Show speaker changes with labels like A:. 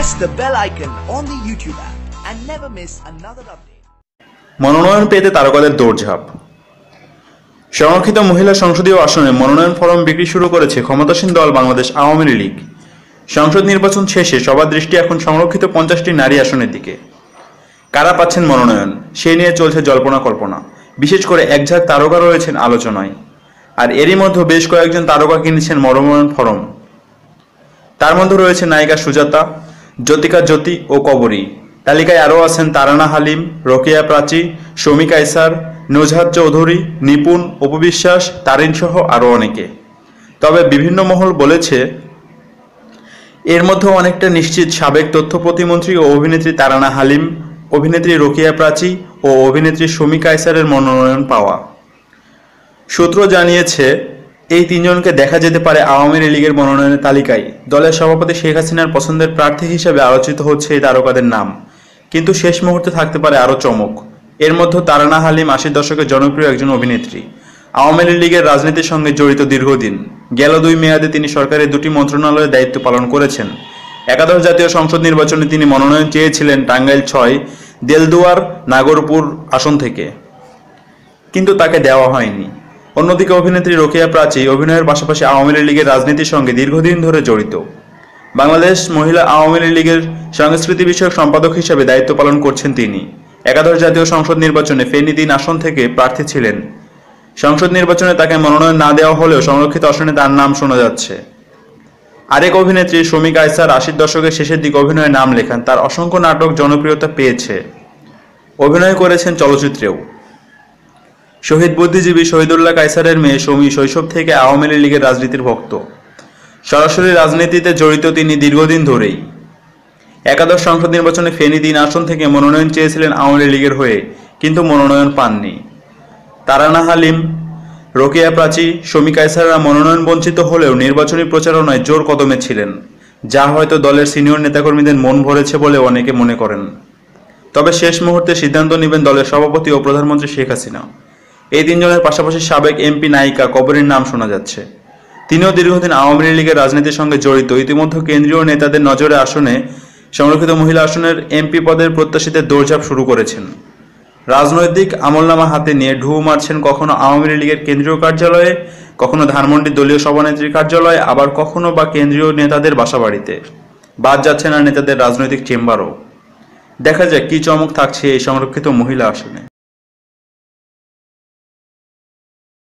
A: press the bell icon on the YouTube app and never miss another update.
B: মনোনয়ন পেতে তারকাদের দৌড়ঝাঁপ। সংরক্ষিত মহিলা সংসদীয় আসনে মনোনয়ন ফরম বিক্রি শুরু করেছে ক্ষমতাসীন দল বাংলাদেশ আওয়ামী লীগ। সংসদ নির্বাচন শেষে সবার দৃষ্টি এখন সংরক্ষিত পঞ্চাশটি নারী আসনের দিকে। কারা পাচ্ছেন মনোনয়ন? সে নিয়ে চলছে জল্পনা কল্পনা। বিশেষ করে একঝাঁক তারকা রয়েছেন আলোচনায়। আর এরই মধ্যে বেশ কয়েকজন তারকা কিনেছেন মনোনয়ন ফরম। তার মধ্যে রয়েছে নায়িকা সুজাতা জ্যোতিকা জ্যোতি ও কবরী। তালিকায় আরও আছেন তারানা হালিম, রোকেয়া প্রাচী শমিকা ইসার নুজহাত চৌধুরী, নিপুণ উপবিশ্বাস তারিন সহ আরও অনেকে। তবে বিভিন্ন মহল বলেছে, এর মধ্যে অনেকটা নিশ্চিত সাবেক তথ্য প্রতিমন্ত্রী ও অভিনেত্রী তারানা হালিম, অভিনেত্রী রোকেয়া প্রাচী ও অভিনেত্রী শমিকা ইসারের মনোনয়ন পাওয়া। সূত্র জানিয়েছে এই তিনজনকে দেখা যেতে পারে আওয়ামী লীগের মনোনয়নের তালিকায়। দলের সভাপতি শেখ হাসিনার পছন্দের প্রার্থী হিসেবে আলোচিত হচ্ছে এই তারকাদের নাম। কিন্তু শেষ মুহূর্তে থাকতে পারে আরও চমক। এর মধ্যে তারানা হালিম আশির দশকের জনপ্রিয় একজন অভিনেত্রী। আওয়ামী লীগের রাজনীতির সঙ্গে জড়িত দীর্ঘদিন। গেল দুই মেয়াদে তিনি সরকারের দুটি মন্ত্রণালয়ের দায়িত্ব পালন করেছেন। একাদশ জাতীয় সংসদ নির্বাচনে তিনি মনোনয়ন চেয়েছিলেন টাঙ্গাইল ছয়, দেলদুয়ার, নাগরপুর আসন থেকে। কিন্তু তাকে দেওয়া হয়নি। অন্যদিকে অভিনেত্রী রোকেয়া প্রাচী অভিনয়ের পাশাপাশি আওয়ামী লীগের রাজনীতির সঙ্গে দীর্ঘদিন ধরে জড়িত। বাংলাদেশ মহিলা আওয়ামী লীগের সংস্কৃতি বিষয়ক সম্পাদক হিসেবে দায়িত্ব পালন করছেন তিনি। একাদশ জাতীয় সংসদ নির্বাচনে ফেনী তিন আসন থেকে প্রার্থী ছিলেন। সংসদ নির্বাচনে তাকে মনোনয়ন না দেওয়া হলেও সংরক্ষিত আসনে তার নাম শোনা যাচ্ছে। আরেক অভিনেত্রী শমিকা আইসার আশির দশকের শেষের দিকে অভিনয়ে নাম লেখান। তার অসংখ্য নাটক জনপ্রিয়তা পেয়েছে। অভিনয় করেছেন চলচ্চিত্রেও। শহীদ বুদ্ধিজীবী শহীদুল্লাহ কাইসারের মেয়ে সৌমি শৈশব থেকে আওয়ামী লীগের রাজনীতির ভক্ত। সরাসরি রাজনীতিতে জড়িত তিনি দীর্ঘদিন ধরেই। একাদশ সংসদ নির্বাচনে ফেনী তিন আসন থেকে মনোনয়ন চেয়েছিলেন আওয়ামী লীগের হয়ে, কিন্তু মনোনয়ন পাননি। তারানা হালিম রোকেয়া প্রাচী শমী কায়সাররা মনোনয়ন বঞ্চিত হলেও নির্বাচনী প্রচারণায় জোর কদমে ছিলেন, যা হয়তো দলের সিনিয়র নেতাকর্মীদের মন ভরেছে বলে অনেকে মনে করেন। তবে শেষ মুহূর্তে সিদ্ধান্ত নেবেন দলের সভাপতি ও প্রধানমন্ত্রী শেখ হাসিনা। এই তিনজনের পাশাপাশি সাবেক এমপি নায়িকা কবরীর নাম শোনা যাচ্ছে। তিনিও দীর্ঘদিন আওয়ামী লীগের রাজনীতির সঙ্গে জড়িত। ইতিমধ্যে কেন্দ্রীয় নেতাদের নজরে আসনে সংরক্ষিত মহিলা আসনের এমপি পদের প্রত্যাশীদের দৌড়ঝাঁপ শুরু করেছেন। রাজনৈতিক আমলনামা হাতে নিয়ে ঢু মারছেন কখনো আওয়ামী লীগের কেন্দ্রীয় কার্যালয়ে, কখনো ধানমন্ডি দলীয় সভানেত্রীর কার্যালয়ে, আবার কখনো বা কেন্দ্রীয় নেতাদের বাসাবাড়িতে। বাদ যাচ্ছে না নেতাদের রাজনৈতিক চেম্বারও। দেখা যাক কি চমক থাকছে এই সংরক্ষিত মহিলা আসনে।